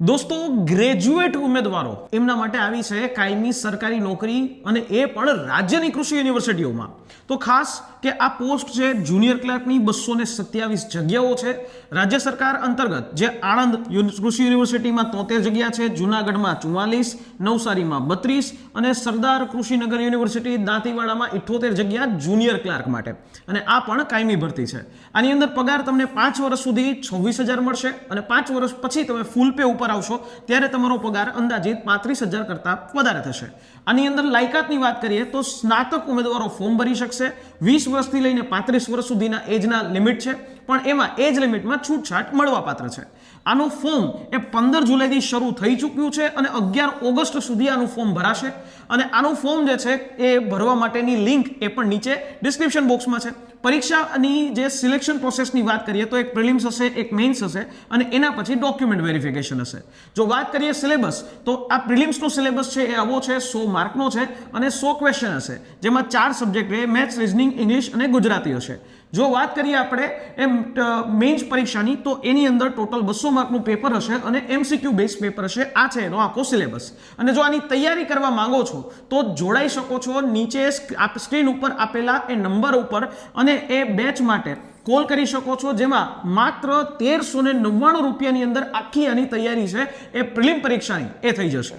દોસ્તો ગ્રેજ્યુએટ ઉમેદવારો એમના માટે આવી છે કાયમી સરકારી નોકરી અને એ પણ રાજ્યની કૃષિ યુનિવર્સિટીઓમાં. તો ખાસ કે આ પોસ્ટ છે જુનિયર ક્લાર્કની બસો ને સત્યાવીસ જગ્યાઓ છે. રાજ્ય સરકાર અંતર્ગત જે આણંદ કૃષિ યુનિવર્સિટીમાં તોતેર જગ્યા છે, જુનાગઢમાં ચુમ્માલીસ નવસારીમાં બત્રીસ અને સરદાર કૃષિનગર યુનિવર્સિટી દાંતીવાડામાં ઇઠ્ઠોતેર જગ્યા જુનિયર ક્લાર્ક માટે. અને આ પણ કાયમી ભરતી છે. આની અંદર પગાર તમને પાંચ વર્ષ સુધી છવ્વીસ હજાર મળશે અને પાંચ વર્ષ પછી તમે ફૂલ પે ઉપર આવશો, ત્યારે તમારો પગાર અંદાજિત પાંત્રીસ હજાર કરતાં વધારે થશે. આની અંદર લાયકાતની વાત કરીએ તો સ્નાતક ઉમેદવારો ફોર્મ ભરી શકશે. વીસ વર્ષથી લઈને પાંત્રીસ વર્ષ સુધીના એજના લિમિટ છે. પણ એમાં એજ લિમિટમાં છૂટછાટ મળવાપાત્ર છે. આનું ફોર્મ એ પંદર જુલાઈથી શરૂ થઈ ચૂક્યું છે અને અગિયાર ઓગસ્ટ સુધી આનું ફોર્મ ભરાશે. અને આનું ફોર્મ જે છે એ ભરવા માટેની લિંક એ પણ નીચે ડિસ્ક્રિપ્શન બોક્સમાં છે. પરીક્ષાની જે સિલેક્શન પ્રોસેસની વાત કરીએ તો એક પ્રિલિમ્સ હશે, એક મેઇન્સ હશે અને એના પછી ડોક્યુમેન્ટ વેરિફિકેશન હશે. જો વાત કરીએ સિલેબસ, તો આ પ્રિલિમ્સનો સિલેબસ છે એ આવો છે, સો માર્કનો છે અને સો ક્વેશ્ચન હશે, જેમાં ચાર સબ્જેક્ટ રહે મેથ્સ, રિઝનિંગ, ઇંગ્લિશ અને ગુજરાતી હશે. જો વાત કરીએ આપણે એમ મેઇન્સ પરીક્ષાની, તો એની અંદર ટોટલ બસો માર્કનું પેપર હશે અને એમસીક્યુ બેઝ પેપર હશે. આ છે એનો આખો સિલેબસ અને જો આની તૈયારી કરવા માંગો છો, તો જોડાઈ શકો છો નીચે સ્ક્રીન ઉપર આપેલા એ નંબર ઉપર અને એ બેચ માટે કોલ કરી શકો છો, જેમાં માત્ર તેરસો ને નવ્વાણું રૂપિયાની અંદર આખી આની તૈયારી છે. એ પ્રિલિમ પરીક્ષાની. એ થઈ જશે.